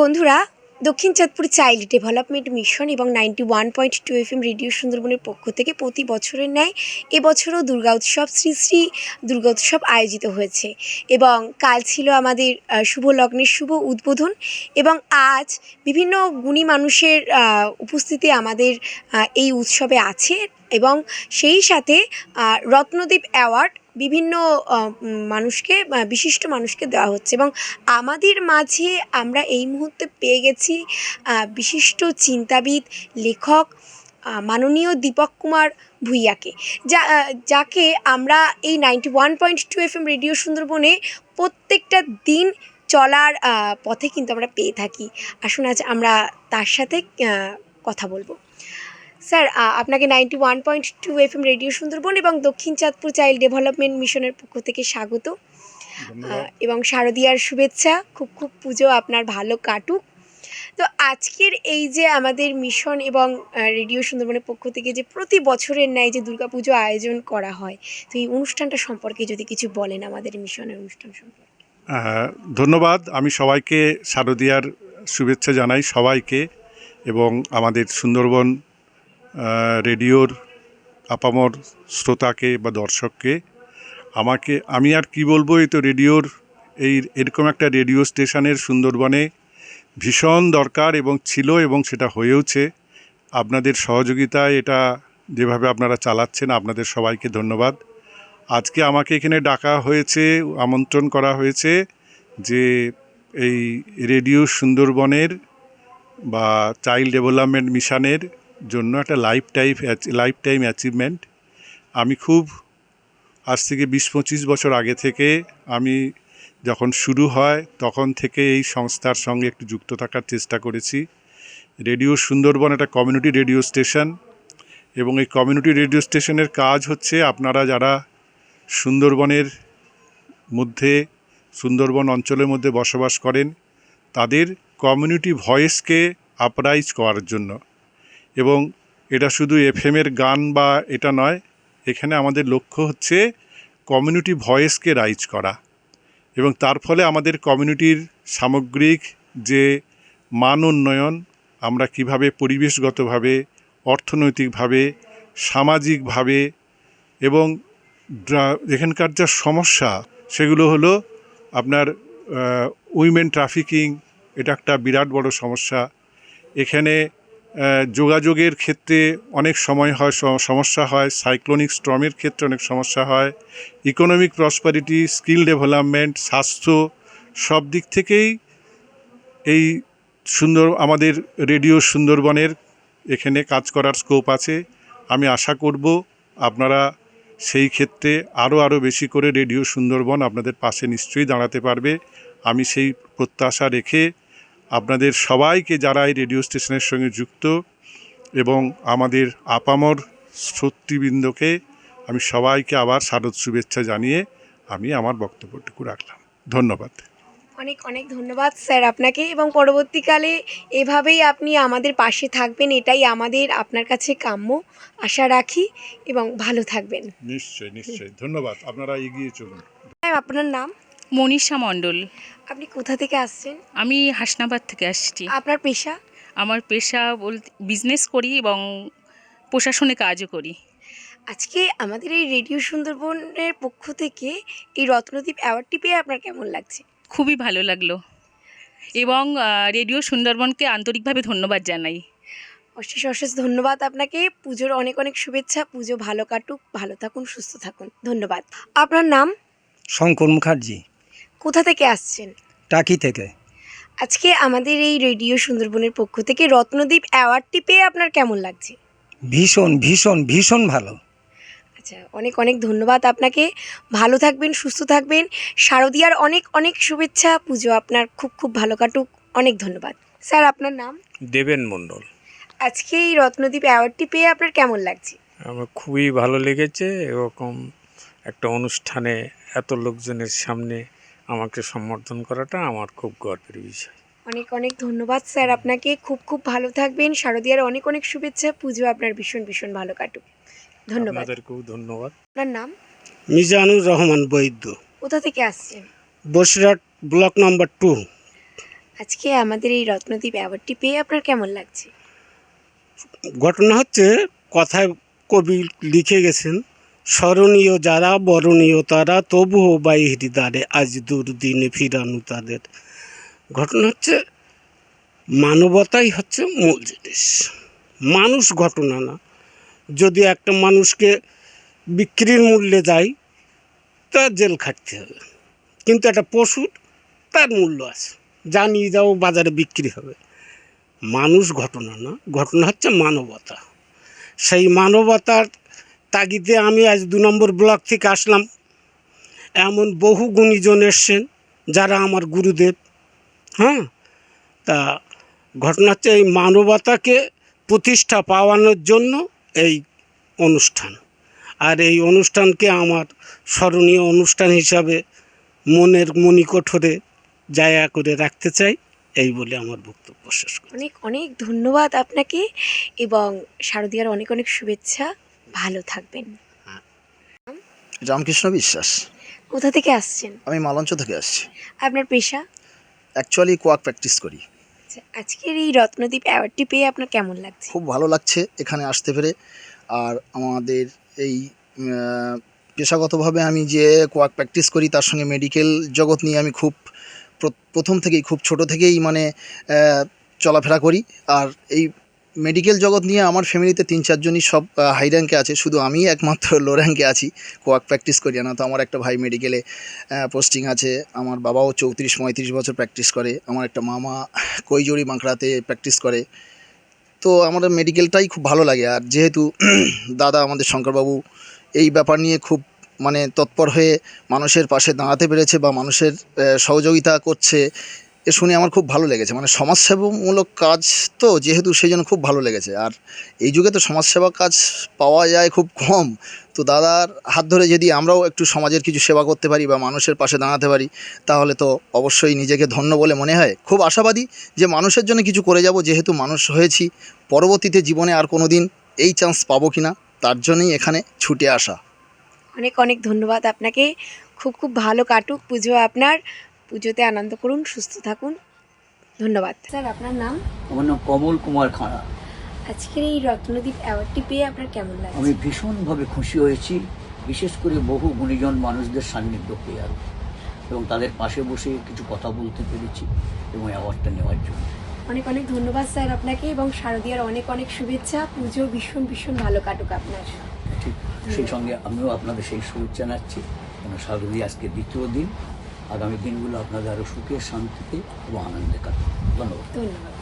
বন্ধুরা, Dakshin Chandpur child development mission এবং ninety one point two F M radio সুন্দরবনের পক্ষ থেকে প্রতি বছরের ন্যায় এবছরও দুর্গা উৎসব, শ্রী শ্রী দুর্গা উৎসব আয়োজিত হয়েছে। এবং কাল ছিল আমাদের শুভ লগ্নের শুভ উদ্বোধন এবং আজ বিভিন্ন গুণী মানুষের উপস্থিতি আমাদের এই উৎসবে আছে এবং সেই সাথে রত্নদ্বীপ অ্যাওয়ার্ড বিভিন্ন মানুষকে বিশিষ্ট মানুষকে দেওয়া হচ্ছে এবং আমাদের মাঝে আমরা এই মুহূর্তে পেয়ে গেছি বিশিষ্ট চিন্তাবিদ, লেখক মাননীয় দীপক কুমার ভুইয়াকে, যা যাকে আমরা এই ninety one point two F M radio সুন্দরবনে প্রত্যেকটা দিন চলার পথে কিন্তু আমরা পেয়ে থাকি। আসুন আজ আমরা তার সাথে কথা বলব। স্যার আপনাকে ninety one point two F M radio Sundarban এবং দক্ষিণ চাঁদপুর চাইল্ড ডেভেলপমেন্ট মিশনের পক্ষ থেকে স্বাগত। এবং শারদীয়ার শুভেচ্ছা খুব খুব পুজো আপনার ভালো কাটুক। তো আজকের এই যে আমাদের মিশন এবং রেডিও সুন্দরবনের পক্ষ থেকে যে প্রতি বছরের ন্যায় যে দুর্গাপুজো আয়োজন করা হয় তো এই অনুষ্ঠানটা সম্পর্কে যদি কিছু বলেন আমাদের মিশনের অনুষ্ঠান সম্পর্কে। ধন্যবাদ। আমি সবাইকে শারদীয়ার শুভেচ্ছা জানাই সবাইকে এবং আমাদের সুন্দরবন রেডিওর আপামর শ্রোতাকে বা দর্শককে, আমাকে, আমি আর কি বলব, এই তো রেডিওর এই এরকম একটা রেডিও স্টেশনের সুন্দরবনে ভীষণ দরকার এবং ছিল এবং সেটা হয়েওছে। আপনাদের সহযোগিতায় এটা যেভাবে আপনারা চালাচ্ছেন, আপনাদের সবাইকে ধন্যবাদ। আজকে আমাকে এখানে ডাকা হয়েছে, আমন্ত্রণ করা হয়েছে যে এই রেডিও সুন্দরবনের বা চাইল্ড ডেভেলপমেন্ট মিশনের জন্য একটা life time life time achievement আমি খুব আজ থেকে বিশ পঁচিশ বছর আগে থেকে আমি যখন শুরু হয়, তখন থেকে এই সংস্থার সঙ্গে একটু যুক্ত থাকার চেষ্টা করেছি। রেডিও সুন্দরবন একটা কমিউনিটি রেডিও স্টেশন এবং এই কমিউনিটি রেডিও স্টেশনের কাজ হচ্ছে আপনারা যারা সুন্দরবনের মধ্যে, সুন্দরবন অঞ্চলের মধ্যে বসবাস করেন, তাদের কমিউনিটি ভয়েসকে আপরাইজ করার জন্য। এবং এটা শুধু এফএমের গান বা এটা নয়, এখানে আমাদের লক্ষ্য হচ্ছে কমিউনিটি ভয়েসকে রাইজ করা। এবং তার ফলে আমাদের কমিউনিটির সামগ্রিক যে মান উন্নয়ন, আমরা কীভাবে পরিবেশগতভাবে, অর্থনৈতিকভাবে, সামাজিকভাবে এবং এখানকার যা সমস্যা, সেগুলো হলো আপনার উইমেন ট্রাফিকিং এটা একটা বিরাট বড় সমস্যা। এখানে যোগাযোগের ক্ষেত্রে অনেক সময় হয় সমস্যা হয় সাইক্লোনিক স্ট্রমের ক্ষেত্রে অনেক সমস্যা হয় ইকোনমিক প্রসপারিটি স্কিল ডেভেলপমেন্ট স্বাস্থ্য, সব দিক থেকেই এই সুন্দর, আমাদের রেডিও সুন্দরবনের এখানে কাজ করার স্কোপ আছে। আমি আশা করব আপনারা সেই ক্ষেত্রে আরও আরও বেশি করে রেডিও সুন্দরবন আপনাদের পাশে নিশ্চয়ই দাঁড়াতে পারবে। আমি সেই প্রত্যাশা রেখে আপনাদের সবাইকে যারা এই রেডিও স্টেশনের সঙ্গে যুক্ত এবং আমাদের আপামর শ্রোতৃবৃন্দকে আমি সবাইকে আবার শারদ শুভেচ্ছা জানিয়ে আমি আমার বক্তব্যটুকু রাখলাম। ধন্যবাদ। অনেক অনেক ধন্যবাদ স্যার আপনাকে এবং পরবর্তীকালে এভাবেই আপনি আমাদের পাশে থাকবেন এটাই আমাদের আপনার কাছে কাম্য। আশা রাখি এবং ভালো থাকবেন। নিশ্চয়ই নিশ্চয়ই ধন্যবাদ। আপনারা এগিয়ে চলুন। আপনার নাম? মনীষা মণ্ডল। আপনি কোথা থেকে আসছেন? আমি হাসনাবাদ থেকে আসছি। আপনার পেশা? আমার পেশা বলতে বিজনেস করি এবং প্রশাসনে কাজও করি। আজকে আমাদের এই রেডিও সুন্দরবনের পক্ষ থেকে এই রত্নদ্বীপ অ্যাওয়ার্ডটি পেয়ে আপনার কেমন লাগছে? খুবই ভালো লাগল এবং রেডিও সুন্দরবনকে আন্তরিকভাবে ধন্যবাদ জানাই। অশেষ অশেষ ধন্যবাদ আপনাকে। পুজোর অনেক অনেক শুভেচ্ছা। পুজো ভালো কাটুক। ভালো থাকুন সুস্থ থাকুন। ধন্যবাদ। আপনার নাম? শঙ্কর মুখার্জি। কোথা থেকে আসছেন? টাকি থেকে। আজকে আমাদের এই রেডিও সুন্দরবনের পক্ষ থেকে রত্নদ্বীপ অ্যাওয়ার্ডটি পেয়ে আপনার কেমন লাগছে? ভীষণ ভীষণ ভীষণ ভালো। আচ্ছা অনেক অনেক ধন্যবাদ আপনাকে। ভালো থাকবেন সুস্থ থাকবেন। শারদীয়ার অনেক অনেক শুভেচ্ছা পুজো আপনার খুব খুব ভালো কাটুক। অনেক ধন্যবাদ। স্যার আপনার নাম? দেবেন মণ্ডল। আজকে এই রত্নদ্বীপ অ্যাওয়ার্ডটি পেয়ে আপনার কেমন লাগছে? আমার খুবই ভালো লেগেছে। এরকম একটা অনুষ্ঠানে এত লোকজনের সামনে আমাকে সম্বর্ধন করাটা আমার খুব গর্বের বিষয়। অনেক অনেক ধন্যবাদ স্যার আপনাকে। খুব খুব ভালো থাকবেন। শারদীয়ার অনেক অনেক শুভেচ্ছা। পুজো আপনার ভীষণ ভীষণ ভালো কাটুক। ধন্যবাদ। আপনাদেরকেও ধন্যবাদ। আপনার নাম? মিজানুর রহমান বৈদ্য। কোথা থেকে আসছেন? Basirhat block number two. আজকে আমাদের এই রত্নদ্বীপ অ্যাওয়ার্ডটি পেয়ে আপনার কেমন লাগছে? ঘটনা হচ্ছে কথায় কবি লিখে গেছেন স্মরণীয় যারা, বরণীয় তারা, তবুও বাই হৃদারে আজ দুর্দিনে ফিরানো তাদের। ঘটনা হচ্ছে, মানবতাই হচ্ছে মূল জিনিস। মানুষ ঘটনা না। যদি একটা মানুষকে বিক্রির মূল্যে যায় তা জেল খাটতে হবে। কিন্তু একটা পশুর তার মূল্য আছে। যা নিয়ে যাও বাজারে বিক্রি হবে। মানুষ ঘটনা না, ঘটনা হচ্ছে মানবতা। সেই মানবতার তাগিদে আমি আজ দু নম্বর ব্লক থেকে আসলাম। এমন বহু গুণীজন এসছেন যারা আমার গুরুদেব। হ্যাঁ? তা ঘটনা হচ্ছে এই মানবতাকে প্রতিষ্ঠা পাওয়ানোর জন্য এই অনুষ্ঠান। আর এই অনুষ্ঠানকে আমার স্মরণীয় অনুষ্ঠান হিসাবে মনের মণিকঠোরে জায়গা করে রাখতে চাই, এই বলে আমার বক্তব্য শেষ অনেক অনেক ধন্যবাদ আপনাকে এবং শারদীয়ার অনেক অনেক শুভেচ্ছা। ভালো থাকবেন। রামকৃষ্ণ বিশ্বাস। কোথা থেকে আসছেন? আমি মালঞ্চ থেকে আসছি। আপনার পেশা? অ্যাকচুয়ালি কোয়াক প্র্যাকটিস করি। আচ্ছা, আজকের এই রত্নদ্বীপ অ্যাওয়ার্ডটি পেয়ে আপনার কেমন লাগছে? খুব ভালো লাগছে এখানে আসতে পেরে। আর আমাদের এই পেশাগতভাবে আমি যে কোয়াক প্র্যাকটিস করি তার সঙ্গে মেডিকেল জগৎ নিয়ে আমি খুব প্রথম থেকেই খুব ছোট থেকেই মানে চলাফেরা করি। আর এই মেডিকেল জগৎ নিয়ে আমার ফ্যামিলিতে তিন চারজনই সব হাই র্যাঙ্কে আছে। শুধু আমি একমাত্র লো র্যাঙ্কে আছি। কোয়াক প্র্যাকটিস করি না, তো আমার একটা ভাই মেডিকেলে পোস্টিং আছে। আমার বাবাও চৌত্রিশ, পঁয়ত্রিশ বছর প্র্যাকটিস করে। আমার একটা মামা কৈজড়ি বাঁকড়াতে প্র্যাকটিস করে। তো আমাদের মেডিকেলটাই খুব ভালো লাগে। আর যেহেতু দাদা আমাদের শঙ্করবাবু, এই ব্যাপার নিয়ে খুব মানে তৎপর হয়ে মানুষের পাশে দাঁড়াতে পেরেছে বা মানুষের সহযোগিতা করছে এ শুনে আমার খুব ভালো লেগেছে। মানে সমাজসেবামূলক কাজ তো যেহেতু সেই জন্য খুব ভালো লেগেছে। আর এই যুগে তো সমাজসেবা কাজ পাওয়া যায় খুব কম। তো দাদার হাত ধরে যদি আমরাও একটু সমাজের কিছু সেবা করতে পারি বা মানুষের পাশে দাঁড়াতে পারি, তাহলে তো অবশ্যই নিজেকে ধন্য বলে মনে হয়। খুব আশাবাদী যে মানুষের জন্য কিছু করে যাব, যেহেতু মানুষ হয়েছি, পরবর্তীতে জীবনে আর কোনো দিন এই চান্স পাবো কি না তার জন্যই এখানে ছুটে আসা। অনেক অনেক ধন্যবাদ আপনাকে। খুব খুব ভালো কাটুক পুজো আপনার। পুজোতে আনন্দ করুন সুস্থ থাকুন। ধন্যবাদ। স্যার আপনার নাম? আমার নাম কমল কুমার খাঁড়া। আজকের এই রত্নদ্বীপ অ্যাওয়ার্ডটি পেয়ে আপনার কেমন লাগছে? আমি ভীষণভাবে খুশি হয়েছি বিশেষ করে বহু গুণীজন মানুষদের সান্নিধ্য পেয়ে আর এবং তাদের পাশে বসে কিছু কথা বলতে পেরেছি এবং অ্যাওয়ার্ডটা নেওয়ার জন্য। অনেক অনেক ধন্যবাদ স্যার আপনাকে এবং শারদীয়ার অনেক অনেক শুভেচ্ছা। পুজো ভীষণ ভীষণ ভালো কাটুক আপনার। ঠিক সেই সঙ্গে আমিও আপনাদের সেই শুভেচ্ছা জানাচ্ছি। কেন সাগরী আজকে দ্বিতীয় দিন। আগামী দিনগুলো আপনাদের আরও সুখে শান্তিতে এবং আনন্দে কাটবে ধন্যবাদ। ধন্যবাদ।